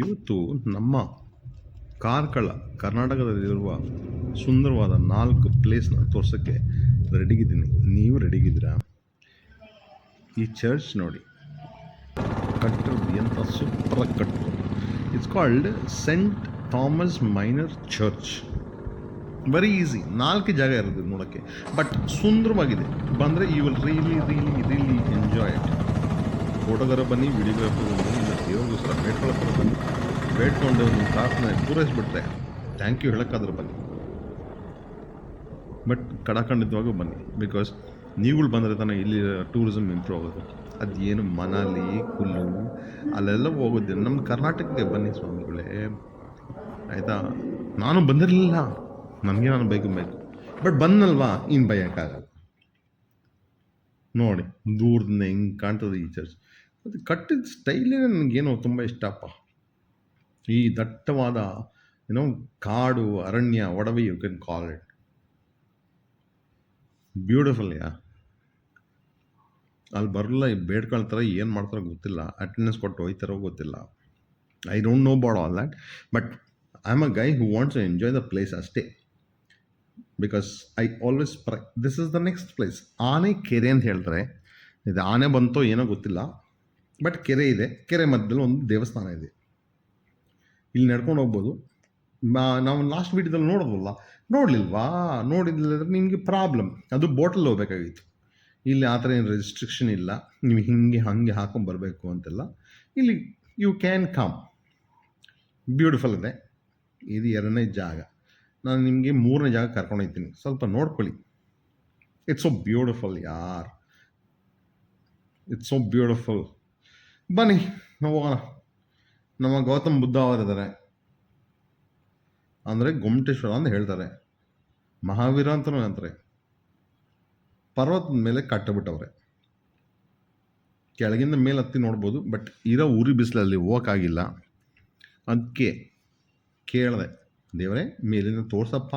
ಇವತ್ತು ನಮ್ಮ ಕಾರ್ಕಳ ಕರ್ನಾಟಕದಲ್ಲಿರುವ ಸುಂದರವಾದ ನಾಲ್ಕು ಪ್ಲೇಸ್ನ ತೋರ್ಸೋಕ್ಕೆ ರೆಡಿಗಿದ್ದೀನಿ. ನೀವು ರೆಡಿಗಿದ್ದೀರಾ? ಈ ಚರ್ಚ್ ನೋಡಿ. ಕಟ್ಟಿರೋದು ಎಂಥ ಸೂಪರ್ ಕಟ್ಟು it's called Saint Thomas Minor Church very easy ನಾಲ್ಕು ಜಾಗ ಇರೋದು ನೋಡೋಕ್ಕೆ. ಬಟ್ ಸುಂದರವಾಗಿದೆ. ಬಂದರೆ you will really really really enjoy it photographer ಬನ್ನಿ ವಿಡಿಯೋಗ್ರಾಫರ್ ಬನ್ನಿ ಇಲ್ಲ ಸಹ ಬೇಡ್ಕೊಳ್ಳೋಕೆ ಬನ್ನಿ ಬೇಡ್ಕೊಂಡು ನಿಮ್ಮ ಪ್ರಾರ್ಥನೆ ಪೂರೈಸಿಬಿಟ್ರೆ ಥ್ಯಾಂಕ್ ಯು ಹೇಳೋಕ್ಕಾದ್ರೂ ಬನ್ನಿ. ಬಟ್ ಕಡಾಖಂಡಿತವಾಗೂ ಬನ್ನಿ ಬಿಕಾಸ್ ನೀವುಗಳು ಬಂದರೆ ತಾನೇ ಇಲ್ಲಿ ಟೂರಿಸಮ್ ಇಂಪ್ರೂವ್ ಆಗೋದು. ಅದೇನು ಮನಾಲಿ, ಕುಲ್ಲು, ಅಲ್ಲೆಲ್ಲ ಹೋಗೋದು ನಮ್ಮ ಕರ್ನಾಟಕಕ್ಕೆ ಬನ್ನಿ ಸ್ವಾಮಿಗಳೇ. ಆಯಿತಾ? ನಾನು ಬಂದಿರಲಿಲ್ಲ. ನನಗೆ ನಾನು ಬೈಕ್ ಬೇಕು. ಬಟ್ ಬಂದಲ್ವಾ ಇನ್ನು ಬೈಯೋಕ್ಕಾಗಲ್ಲ ನೋಡಿ, ದೂರದಿಂದ ಹೆಂಗೆ ಕಾಣ್ತದೆ ಈ ಚರ್ಚ್ ಅದು ಕಟ್ಟಿದ ಸ್ಟೈಲೇ ನನಗೇನೋ ತುಂಬ ಇಷ್ಟಪ್ಪ. ಈ ದಟ್ಟವಾದ ಏನೋ ಕಾಡು, ಅರಣ್ಯ, ಒಡವೆ you can call it beautiful ಯಾ? ಅಲ್ಲಿ ಬರಲ್ಲ ಬೇಡ್ಕೊಳ್ತಾರೆ ಏನು ಮಾಡ್ತಾರೋ ಗೊತ್ತಿಲ್ಲ. ಅಟೆಂಡೆನ್ಸ್ ಕೊಟ್ಟು ಹೋಯ್ತಾರೋ ಗೊತ್ತಿಲ್ಲ. I don't know about all that but I am a guy who wants to enjoy the place ಅಷ್ಟೇ. Because I always pray this is the next place ಆನೆ ಕೆರೆ ಅಂತ ಹೇಳ್ತಾರೆ. ಇದು ಆನೆ ಬಂತೋ ಏನೋ ಗೊತ್ತಿಲ್ಲ. ಬಟ್ ಕೆರೆ ಇದೆ. ಕೆರೆ ಮಧ್ಯದಲ್ಲಿ ಒಂದು ದೇವಸ್ಥಾನ ಇದೆ. ಇಲ್ಲಿ ನಡ್ಕೊಂಡು ಹೋಗ್ಬೋದು. ನಾವು ಲಾಸ್ಟ್ ವೀಡಿಯೋದಲ್ಲಿ ನೋಡೋದಲ್ಲ ನೋಡಲಿಲ್ವಾ? ನೋಡಿದ್ರೆ ನಿಮಗೆ ಪ್ರಾಬ್ಲಮ್ ಅದು ಬೋಟಲ್ಲಿ ಹೋಗ್ಬೇಕಾಗಿತ್ತು. ಇಲ್ಲಿ ಆ ಥರ ಏನು ರೆಸ್ಟ್ರಿಕ್ಷನ್ ಇಲ್ಲ. ನೀವು ಹಿಂಗೆ, ಹಾಗೆ ಹಾಕೊಂಡು ಬರಬೇಕು ಅಂತೆಲ್ಲ. ಇಲ್ಲಿ ಯು ಕ್ಯಾನ್ ಕಮ್ ಬ್ಯೂಟಿಫುಲ್ ಇದೆ. ಇದು ಎರಡನೇ ಜಾಗ. ನಾನು ನಿಮಗೆ ಮೂರನೇ ಜಾಗ ಕರ್ಕೊಂಡು ಹೋಗ್ತೀನಿ. ಸ್ವಲ್ಪ ನೋಡ್ಕೊಳ್ಳಿ. ಇಟ್ಸ್ ಸೊ ಬ್ಯೂಟಿಫುಲ್ ಯಾರ್? ಇಟ್ಸ್ ಸೊ ಬ್ಯೂಟಿಫುಲ್ ಬನ್ನಿ, ನಾವು ಹೋಗೋಣ. ನಮ್ಮ ಗೌತಮ್ ಬುದ್ಧ ಅವರಿದ್ದಾರೆ. ಅಂದರೆ ಗೊಮ್ಮಟೇಶ್ವರ ಅಂತ ಹೇಳ್ತಾರೆ. ಮಹಾವೀರ ಅಂತಲೂ ಅಂತಾರೆ ಪರ್ವತದ ಮೇಲೆ ಕಟ್ಟಬಿಟ್ಟವ್ರೆ. ಕೆಳಗಿಂದ ಮೇಲೆ ಹತ್ತಿ ನೋಡ್ಬೋದು, ಬಟ್ ಇರೋ ಉರಿ ಬಿಸಿಲಲ್ಲಿ ಹೋಗೋಕ್ಕಾಗಿಲ್ಲ. ಅದಕ್ಕೆ ಕೇಳಿದೆ, ದೇವರೇ, ಮೇಲಿಂದ ತೋರ್ಸಪ್ಪ.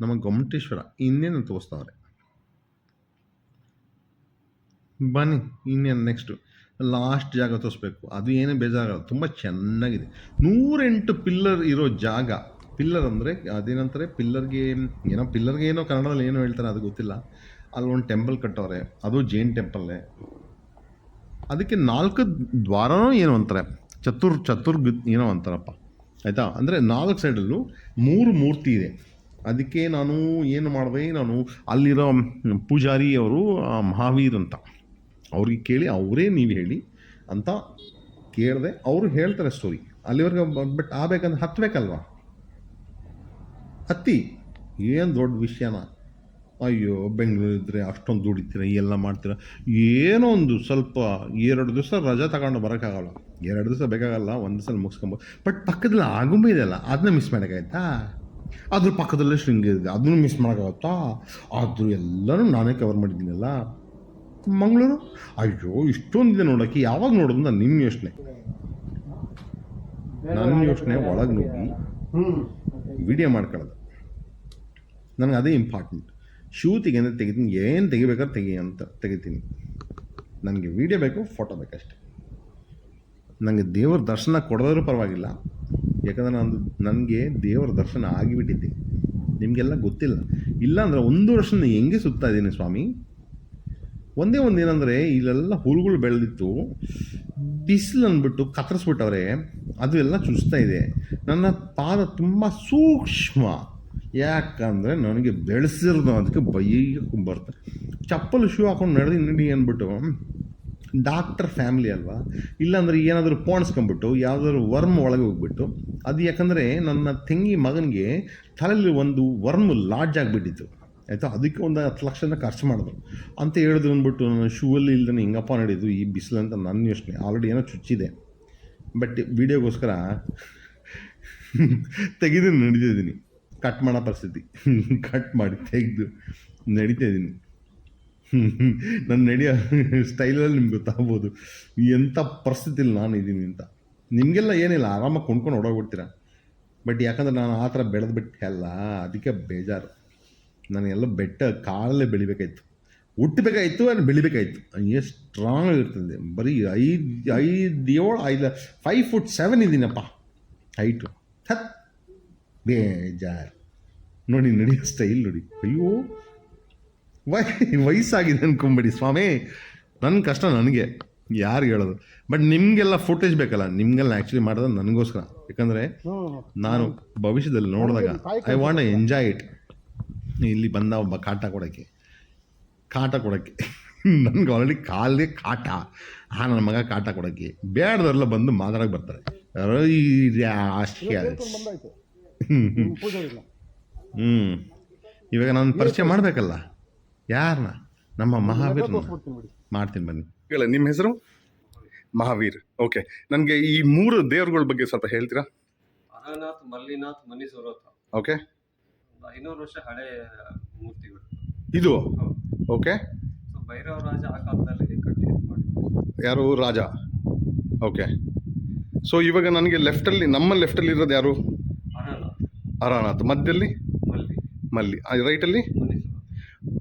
ನಮ್ಮ ಗೊಮ್ಮಟೇಶ್ವರ ಇನ್ನೇನು ತೋರಿಸ್ತವ್ರೆ? ಬನ್ನಿ, ಇನ್ನೇನು ನೆಕ್ಸ್ಟು ಲಾಸ್ಟ್ ಜಾಗ ತೋರಿಸ್ಬೇಕು. ಅದು ಏನೇ ಬೇಜಾರಾಗಲ್ಲ, ತುಂಬ ಚೆನ್ನಾಗಿದೆ. ನೂರೆಂಟು ಪಿಲ್ಲರ್ ಇರೋ ಜಾಗ. ಪಿಲ್ಲರ್ ಅಂದರೆ ಅದೇನಂತಾರೆ? ಪಿಲ್ಲರ್ಗೆ ಏನೋ ಪಿಲ್ಲರ್ಗೆ ಏನೋ ಕನ್ನಡದಲ್ಲಿ ಏನೋ ಹೇಳ್ತಾರೆ, ಅದು ಗೊತ್ತಿಲ್ಲ. ಅಲ್ಲಿ ಒಂದು ಟೆಂಪಲ್ ಕಟ್ಟವ್ರೆ. ಅದು ಜೈನ್ ಟೆಂಪಲ್ಲೇ ಅದಕ್ಕೆ ನಾಲ್ಕು ದ್ವಾರನೋ ಏನೋ ಅಂತಾರೆ. ಚತುರ್ ಚತುರ್ ಏನೋ ಅಂತಾರಪ್ಪ. ಆಯಿತಾ? ಅಂದರೆ ನಾಲ್ಕು ಸೈಡಲ್ಲೂ ಮೂರು ಮೂರ್ತಿ ಇದೆ. ಅದಕ್ಕೆ ನಾನು ಏನು ಮಾಡಿದೆ? ನಾನು ಅಲ್ಲಿರೋ ಪೂಜಾರಿ ಅವರು ಮಹಾವೀರ್ ಅಂತ. ಅವ್ರಿಗೆ ಕೇಳಿ, ಅವರೇ ನೀವು ಹೇಳಿ ಅಂತ ಕೇಳಿದೆ, ಅವರು ಹೇಳ್ತಾರೆ ಸ್ಟೋರಿ ಅಲ್ಲಿವರೆಗೆ ಬಟ್ ಆಗಬೇಕಂದ್ರೆ ಹತ್ತಬೇಕಲ್ವಾ ಹತ್ತಿ. ಏನು ದೊಡ್ಡ ವಿಷಯನ? ಅಯ್ಯೋ, ಬೆಂಗಳೂರು ಇದ್ದರೆ ಅಷ್ಟೊಂದು ದುಡಿತೀರ ಎಲ್ಲ ಮಾಡ್ತೀರ. ಏನೋ ಒಂದು ಸ್ವಲ್ಪ ಎರಡು ದಿವಸ ರಜಾ ತಗೊಂಡು ಬರೋಕ್ಕಾಗಲ್ಲ. ಎರಡು ದಿವಸ ಬೇಕಾಗಲ್ಲ, ಒಂದು ಸಲ ಮುಗಿಸ್ಕೊಂಬೋದು ಬಟ್ ಪಕ್ಕದಲ್ಲಿ ಆಗುಂಬೆ ಇದೆಯಲ್ಲ ಅದನ್ನ ಮಿಸ್ ಮಾಡೋಕ್ಕಾಯ್ತಾ ಅದ್ರ ಪಕ್ಕದಲ್ಲೇ ಶೃಂಗೇರಿ ಇದೆ, ಅದನ್ನು ಮಿಸ್ ಮಾಡೋಕ್ಕಾಗುತ್ತಾ ಆದರೂ ಎಲ್ಲನೂ ನಾನೇ ಕವರ್ ಮಾಡಿದ್ದೀನಲ್ಲ ಮಂಗಳೂರು? ಅಯ್ಯೋ, ಇಷ್ಟೊಂದಿದೆ ನೋಡೋಕ್ಕೆ. ಯಾವಾಗ ನೋಡೋದು ನಾನು ನಿಮ್ಮ ಯೋಚನೆ. ನನ್ನ ಯೋಚನೆ ಒಳಗೆ ನುಗ್ಗಿ ವಿಡಿಯೋ ಮಾಡ್ಕೊಳ್ಳೋದು. ನನಗೆ ಅದೇ ಇಂಪಾರ್ಟೆಂಟ್ ಶೂ ತೆಗೆಂದ್ರೆ ತೆಗಿತೀನಿ. ಏನು ತೆಗಿಬೇಕಾದ್ರೆ ತೆಗಿ ಅಂತ ತೆಗಿತೀನಿ. ನನಗೆ ವಿಡಿಯೋ ಬೇಕು, ಫೋಟೋ ಬೇಕಷ್ಟೆ ನನಗೆ ದೇವ್ರ ದರ್ಶನ ಕೊಡೋದ್ರೂ ಪರವಾಗಿಲ್ಲ. ಯಾಕಂದರೆ ನಾನು ನನಗೆ ದೇವರ ದರ್ಶನ ಆಗಿಬಿಟ್ಟಿದ್ದೆ ನಿಮಗೆಲ್ಲ ಗೊತ್ತಿಲ್ಲ. ಇಲ್ಲಾಂದರೆ ಒಂದು ವರ್ಷ ಹೆಂಗೆ ಸುತ್ತಾ ಇದ್ದೀನಿ ಸ್ವಾಮಿ? ಒಂದೇ ಒಂದು ಏನಂದರೆ, ಇಲ್ಲೆಲ್ಲ ಹುಲ್ಗಳು ಬೆಳೆದಿತ್ತು. ಬಿಸಿಲು ಅಂದ್ಬಿಟ್ಟು ಕತ್ತರಿಸ್ಬಿಟ್ಟವ್ರೆ ಅದು ಎಲ್ಲ ಚುಚ್ತಾ ಇದೆ. ನನ್ನ ಪಾದ ತುಂಬ ಸೂಕ್ಷ್ಮ. ಯಾಕಂದರೆ ನನಗೆ ಬೆಳೆಸಿರೋದು ಅದಕ್ಕೆ ಬೈಯಕ್ಕೆ ಬರ್ತದೆ ಚಪ್ಪಲು ಶೂ ಹಾಕೊಂಡು ನಡೆದು ನಡಿ ಅಂದ್ಬಿಟ್ಟು, ಡಾಕ್ಟರ್ ಫ್ಯಾಮಿಲಿ ಅಲ್ವಾ? ಇಲ್ಲಾಂದರೆ ಏನಾದರೂ ಪೋಣಿಸ್ಕೊಂಬಿಟ್ಟು ಯಾವುದಾದ್ರು ವರ್ಮ್ ಒಳಗೆ ಹೋಗ್ಬಿಟ್ಟು, ಅದು ಯಾಕಂದರೆ ನನ್ನ ತಂಗಿ ಮಗನಿಗೆ ತಲೆಯಲ್ಲಿ ಒಂದು ವರ್ಮ್ ಲಾಡ್ಜ್ ಆಗಿಬಿಟ್ಟಿತ್ತು. ಆಯಿತಾ? ಅದಕ್ಕೆ ಒಂದು ಹತ್ತು ಲಕ್ಷನ ಖರ್ಚು ಮಾಡಿದ್ರು. ಅಂತ ಹೇಳಿದ್ರು ಅಂದ್ಬಿಟ್ಟು ನನ್ನ ಶೂವಲ್ಲಿ ಇಲ್ದೇ ಹಿಂಗಪ್ಪ ನಡೆಯೋದು ಈ ಬಿಸಿಲು ಅಂತ ನನ್ನ ಯೋಚನೆ. ಆಲ್ರೆಡಿ ಏನೋ ಚುಚ್ಚಿದೆ. ಬಟ್ ವಿಡಿಯೋಗೋಸ್ಕರ ತೆಗೆದು ನಡೀತಿದ್ದೀನಿ. ಕಟ್ ಮಾಡೋ ಪರಿಸ್ಥಿತಿ. ಕಟ್ ಮಾಡಿ ತೆಗೆದು ನಡೀತಾ ಇದ್ದೀನಿ ನನ್ನ ನಡೆಯೋ ಸ್ಟೈಲಲ್ಲಿ ನಿಮ್ಗೆ ಗೊತ್ತಾಗ್ಬೋದು. ಎಂಥ ಪರಿಸ್ಥಿತಿಲಿ ನಾನು ಇದ್ದೀನಿ ಅಂತ. ನಿಮಗೆಲ್ಲ ಏನಿಲ್ಲ, ಆರಾಮಾಗಿ ಕೊಂಡ್ಕೊಂಡು ಓಡೋಗ್ಬಿಡ್ತೀರ? ಬಟ್ ಯಾಕಂದ್ರೆ ನಾನು ಆ ಥರ ಬೆಳೆದ್ಬಿಟ್ಟೆ ಅಲ್ಲ, ಅದಕ್ಕೆ ಬೇಜಾರು. ನನಗೆಲ್ಲ ಬೆಟ್ಟ ಕಾಲಲ್ಲೇ ಬೆಳಿಬೇಕಾಯ್ತು. ಹುಟ್ಟಬೇಕಾಯ್ತು ಅದು ಬೆಳಿಬೇಕಾಯ್ತು. ಎಷ್ಟು ಸ್ಟ್ರಾಂಗ್ ಆಗಿರ್ತದೆ ಬರೀ ಐದು ಐದು ಏಳು ಐದು ಫೈವ್ ಫುಟ್ ಸೆವೆನ್ ಇದ್ದೀನಪ್ಪ. ಹೈಟು ಹತ್ ಬೇಜಾರ್. ನೋಡಿ ನಡೆಯೋ ಸ್ಟೈಲ್ ನೋಡಿ. ಅಯ್ಯೋ. ವೈ ವಯಸ್ಸಾಗಿದೆ ಅನ್ಕೊಂಬಿಡಿ ಸ್ವಾಮಿ. ನನ್ನ ಕಷ್ಟ ನನಗೆ. ಯಾರು ಹೇಳೋದು? ಬಟ್ ನಿಮಗೆಲ್ಲ ಫುಟೇಜ್ ಬೇಕಲ್ಲ. ನಿಮಗೆಲ್ಲ ಆ್ಯಕ್ಚುಲಿ ಮಾಡೋದು ನನಗೋಸ್ಕರ. ಯಾಕಂದರೆ ನಾನು ಭವಿಷ್ಯದಲ್ಲಿ ನೋಡಿದಾಗ ಐ ವಾಂಟ್ ಎಂಜಾಯ್ ಇಟ್ ಇಲ್ಲಿ ಬಂದ ಒಬ್ಬ ಕಾಟ ಕೊಡೋಕ್ಕೆ ಕಾಟ ಕೊಡೋಕ್ಕೆ. ನನಗೆ ಆಲ್ರೆಡಿ ಕಾಲೇ ಕಾಟ. ಆ ನನ್ನ ಮಗ ಕಾಟ ಕೊಡೋಕ್ಕೆ. ಬೇಡದವರೆಲ್ಲ ಬಂದು ಮಾತಾಡೋಕೆ ಬರ್ತಾರೆ. ಹ್ಞೂ ಇವಾಗ ನಾನು ಪರಿಚಯ ಮಾಡಬೇಕಲ್ಲ? ಯಾರನ್ನ ನಮ್ಮ ಮಹಾವೀರ್ ಮಾಡ್ತೀನಿ ಬನ್ನಿ. ಹೇಳ ನಿಮ್ಮ ಹೆಸರು? ಮಹಾವೀರ್. ಓಕೆ ನನಗೆ ಈ ಮೂರು ದೇವರುಗಳ ಬಗ್ಗೆ ಸ್ವಲ್ಪ ಹೇಳ್ತೀರಾ? ಮಲ್ಲಿನಾಥ್ ಓಕೆ ಐನೂರು ವರ್ಷ ಹಳೆ ಮೂರ್ತಿಗಳು. ಇದು? ಓಕೆ. ಸೊ ಭೈರವ ರಾಜ ಆ ಕಾಲದಲ್ಲಿ ಕಟ್ಟಿ ಮಾಡಿ ಯಾರು? ರಾಜ. ಓಕೆ. ಸೊ ಇವಾಗ ನನಗೆ ಲೆಫ್ಟಲ್ಲಿ ನಮ್ಮ ಲೆಫ್ಟಲ್ಲಿ ಇರೋದು ಯಾರು? ಅರನಾಥ್. ಅರಾನಾಥ್. ಮಧ್ಯದಲ್ಲಿ? ಮಲ್ಲಿ. ಮಲ್ಲಿ. ಆ, ರೈಟಲ್ಲಿ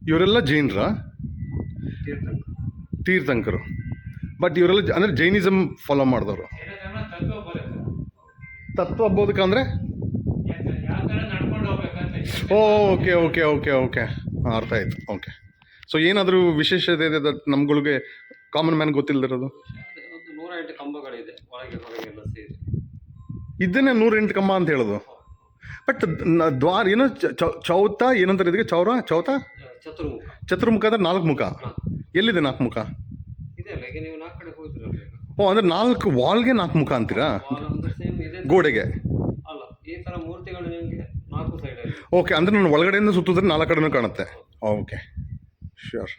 ಇವರೆಲ್ಲ ಜೈನರ? ತೀರ್ಥಂಕರ. ತೀರ್ಥಂಕರು. ಬಟ್ ಇವರೆಲ್ಲ ಅಂದರೆ ಅಂದ್ರೆ ಜೈನಿಸಮ್ ಫಾಲೋ ಮಾಡಿದವರು. ತತ್ವ ಬೋಧಕ ಅಂದರೆ? Okay okay okay okay. ಅರ್ಥ ಆಯ್ತು. ಓಕೆ. ಸೊ ಏನಾದರೂ ವಿಶೇಷತೆ ಇದೆ ದಟ್ ನಮ್ಗಳಿಗೆ ಕಾಮನ್ ಮ್ಯಾನ್ ಗೊತ್ತಿಲ್ಲದಿರೋದು ಒಂದು ನೂರ ಎಂಟು ಕಂಬಗಳಿದೆ. ಒಳಗೆ ಹೊರಗೆ ಎಲ್ಲ ಸೇರಿ. ಇದನ್ನೇ ನೂರೆಂಟು ಕಂಬ ಅಂತ ಹೇಳೋದು? ಬಟ್ ದ್ವಾರ ಏನೋ? ಚ- ಚೌ- ಚೌತ ಏನಂತಾರೆ ಇದಕ್ಕೆ? ಚೌರ? ಚೌತ? ಚತುರ್ಮುಖ. ಚತುರ್ಮುಖ ಅಂದ್ರೆ ನಾಲ್ಕು ಮುಖ ಎಲ್ಲಿದೆ ನಾಲ್ಕು ಮುಖ ಇದೆ ಅಲ್ಲ ಈಗ ನೀವು ನಾಲ್ಕು ಕಡೆ ಹೋಗಿದ್ರಲ್ಲ ಈಗ? ಓ ಅಂದ್ರೆ ನಾಲ್ಕು ವಾಲ್ಗೆ ನಾಲ್ಕು ಮುಖ ಅಂತೀರಾ? ವಾಲ್ ಒಂದು ಸೇಮ್ ಇದೆ. ಗೋಡೆಗೆ. ಅಲ್ಲ ಈ ತರ ಮೂರ್ತಿಗಳು ನಿಮಗೆ ಓಕೆ ಅಂದ್ರೆ ನಾನು ಒಳಗಡೆಯಿಂದ ಸುತ್ತಿದ್ರೆ ನಾಲ್ಕು ಕಡೆನೂ ಕಾಣುತ್ತೆ. Okay sure